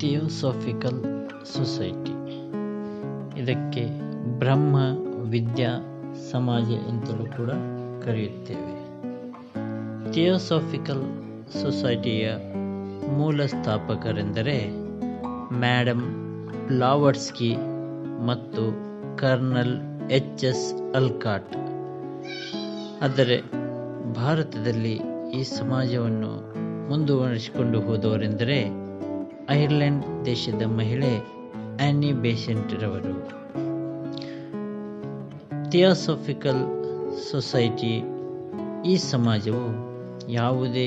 Theosophical society ಇದಕ್ಕೆ ಬ್ರಹ್ಮ, ವಿದ್ಯಾ, ಸಮಾಜ ಎಂತಲೂ ಕೂಡ ಕರೆಯುತ್ತೇವೆ. ಥಿಯೋಸಾಫಿಕಲ್ ಸೊಸೈಟಿಯ ಮೂಲ ಸ್ಥಾಪಕರೆಂದರೆ ಮ್ಯಾಡಮ್ ಲಾವರ್ಸ್ಕಿ ಮತ್ತು ಕರ್ನಲ್ ಎಚ್ ಎಸ್ ಅಲ್ಕಾಟ್ ಆದರೆ ಭಾರತದಲ್ಲಿ ಈ ಸಮಾಜವನ್ನು ಮುಂದುವರಿಸಿಕೊಂಡು ಹೋದವರೆಂದರೆ ಐರ್ಲೆಂಡ್ ದೇಶದ ಮಹಿಳೆ ಆ್ಯನಿ ಬೇಸೆಂಟ್ರವರು ಥಿಯಾಸೋಫಿಕಲ್ ಸೊಸೈಟಿ ಈ ಸಮಾಜವು ಯಾವುದೇ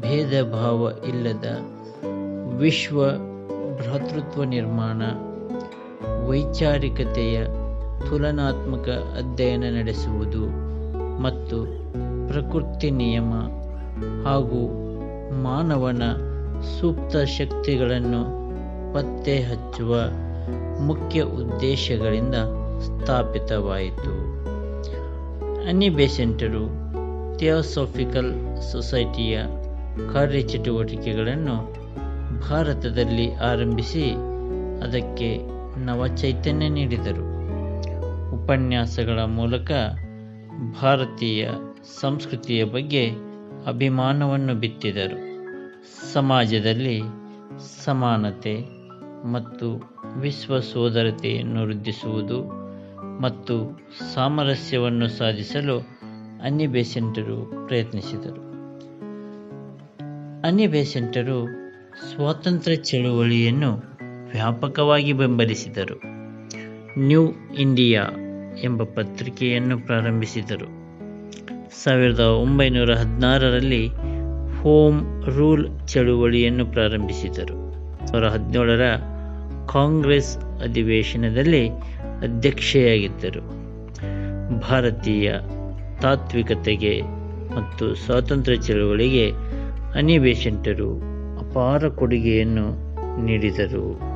ಭೇದ ಭಾವ ಇಲ್ಲದ ವಿಶ್ವ ಭ್ರಾತೃತ್ವ ನಿರ್ಮಾಣ, ವೈಚಾರಿಕತೆಯ ತುಲನಾತ್ಮಕ ಅಧ್ಯಯನ ನಡೆಸುವುದು ಮತ್ತು ಪ್ರಕೃತಿ ನಿಯಮ ಹಾಗೂ ಮಾನವನ ಸೂಕ್ತ ಶಕ್ತಿಗಳನ್ನು ಪತ್ತೆ ಹಚ್ಚುವ ಮುಖ್ಯ ಉದ್ದೇಶಗಳಿಂದ ಸ್ಥಾಪಿತವಾಯಿತು. ಅನಿ ಬೆಸೆಂಟರು ಥಿಯೋಸಾಫಿಕಲ್ ಸೊಸೈಟಿಯ ಕಾರ್ಯಚಟುವಟಿಕೆಗಳನ್ನು ಭಾರತದಲ್ಲಿ ಆರಂಭಿಸಿ ಅದಕ್ಕೆ ನವಚೈತನ್ಯ ನೀಡಿದರು. ಉಪನ್ಯಾಸಗಳ ಮೂಲಕ ಭಾರತೀಯ ಸಂಸ್ಕೃತಿಯ ಬಗ್ಗೆ ಅಭಿಮಾನವನ್ನು ಬಿತ್ತಿದರು. ಸಮಾಜದಲ್ಲಿ ಸಮಾನತೆ ಮತ್ತು ವಿಶ್ವ ಸೋದರತೆಯನ್ನು ವೃದ್ಧಿಸುವುದು ಮತ್ತು ಸಾಮರಸ್ಯವನ್ನು ಸಾಧಿಸಲು ಅನ್ನಿ ಬೇಸೆಂಟರು ಪ್ರಯತ್ನಿಸಿದರು. ಅನ್ನಿ ಬೇಸೆಂಟರು ಸ್ವಾತಂತ್ರ್ಯ ಚಳುವಳಿಯನ್ನು ವ್ಯಾಪಕವಾಗಿ ಬೆಂಬಲಿಸಿದರು. ನ್ಯೂ ಇಂಡಿಯಾ ಎಂಬ ಪತ್ರಿಕೆಯನ್ನು ಪ್ರಾರಂಭಿಸಿದರು. ಸಾವಿರದ ಒಂಬೈನೂರ ಹದಿನಾರರಲ್ಲಿ ಹೋಮ್ ರೂಲ್ ಚಳುವಳಿಯನ್ನು ಪ್ರಾರಂಭಿಸಿದರು. ಸಾವಿರ ಹದಿನೇಳರ ಕಾಂಗ್ರೆಸ್ ಅಧಿವೇಶನದಲ್ಲಿ ಅಧ್ಯಕ್ಷೆಯಾಗಿದ್ದರು. ಭಾರತೀಯ ತಾತ್ವಿಕತೆಗೆ ಮತ್ತು ಸ್ವಾತಂತ್ರ್ಯ ಚಳುವಳಿಗೆ ಅನಿಬೇಸೆಂಟರು ಅಪಾರ ಕೊಡುಗೆಯನ್ನು ನೀಡಿದರು.